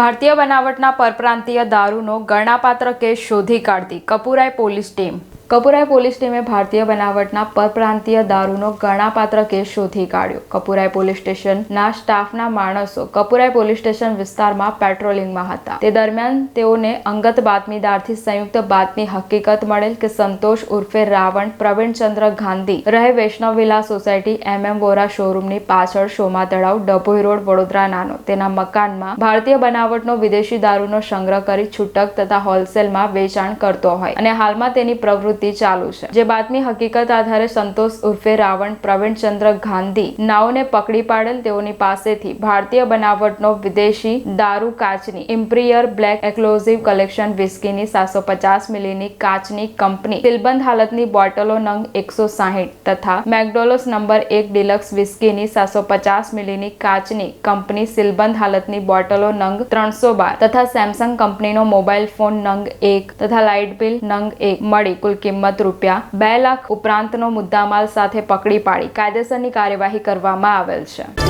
ભારતીય બનાવટના પરપ્રાંતીય દારૂનો ગણનાપાત્ર કેસ શોધી કાઢતી Kapurai police team. Kapurai police ટીમે ભારતીય બનાવટના પરપ્રાંતીય દારૂનો ગણનાપાત્ર કેસ શોધી કાઢ્યો. કપુરાઈ પોલીસ સ્ટેશનના સ્ટાફના માણસો કપુરાઈ પોલીસ સ્ટેશન વિસ્તારમાં પેટ્રોલિંગમાં હતા. તે દરમિયાન તેઓને અંગત બાતમીદારથી સંયુક્ત બાતમી હકીકત મળેલ કે સંતોષ ઉર્ફે રાવણ, પ્રવીણચંદ્ર ગાંધી રહે Vaishnav villa society M M Vora શોરૂમની પાછળ શોમા તળાવ ડભોઈ રોડ, વડોદરા નાનો. તેના મકાનમાં ભારતીય બનાવટનો વિદેશી દારૂનો સંગ્રહ કરી છૂટક તથા હોલસેલમાં વેચાણ કરતો હોય અને હાલમાં તેની પ્રવૃત્તિ ચાલુ છે. જે બાતમી હકીકત આધારે સંતોષ ઉર્ફે રાવણ પ્રવીણચંદ્ર ગાંધી નાઓને પકડી પાડેલ તેઓની પાસેથી ભારતીય બનાવટનો વિદેશી દારૂ કાચની ઇમ્પિરિયર બ્લેક એક્લોઝિવ કલેક્શન વિસ્કીની સાતસો પચાસ મિલીની કાચની કંપની સિલબંધ હાલતની બોટલો નંગ એકસો સાહીઠ તથા મેકડોલોસ નંબર એક ડિલક્સ વિસ્કીની સાતસો પચાસ મિલીની કાચની કંપની સિલબંધ હાલતની બોટલો નંગ ત્રણસો બાર તથા સેમસંગ કંપનીનો મોબાઈલ ફોન નંગ એક તથા લાઇટ બિલ નંગ એક મળી કુલ કિંમત રૂપિયા બે લાખ ઉપરાંતનો મુદ્દામાલ સાથે પકડી પાડી. કાયદેસરની કાર્યવાહી કરવામાં આવેલ છે.